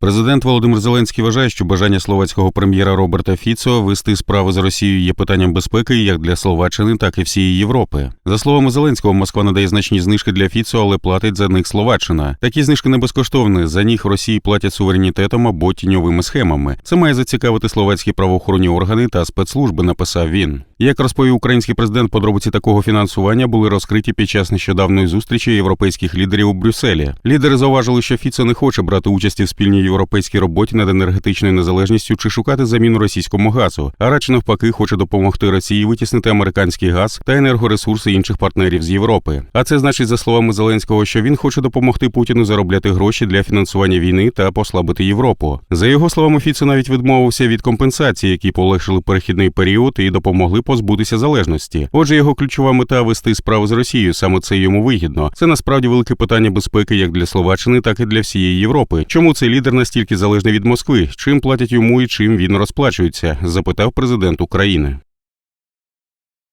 Президент Володимир Зеленський вважає, що бажання словацького прем'єра Роберта Фіцо вести справи з Росією є питанням безпеки як для Словаччини, так і всієї Європи. За словами Зеленського, Москва надає значні знижки для Фіцо, але платить за них Словаччина. Такі знижки не безкоштовні. За них Росії платять суверенітетом або тіньовими схемами. Це має зацікавити словацькі правоохоронні органи та спецслужби. Написав він. Як розповів український президент, подробиці такого фінансування були розкриті під час нещодавної зустрічі європейських лідерів у Брюсселі. Лідери зауважили, що Фіцо не хоче брати участі в спільній європейській роботі над енергетичною незалежністю чи шукати заміну російському газу, а радше навпаки хоче допомогти Росії витіснити американський газ та енергоресурси інших партнерів з Європи. А це значить, за словами Зеленського, що він хоче допомогти Путіну заробляти гроші для фінансування війни та послабити Європу. За його словами, Фіцо навіть відмовився від компенсацій, які полегшили перехідний період і допомогли позбутися залежності. Отже, його ключова мета вести справи з Росією. Саме це йому вигідно. Це насправді велике питання безпеки як для Словаччини, так і для всієї Європи. Чому цей лідер настільки залежний від Москви? Чим платять йому і чим він розплачується? запитав президент України.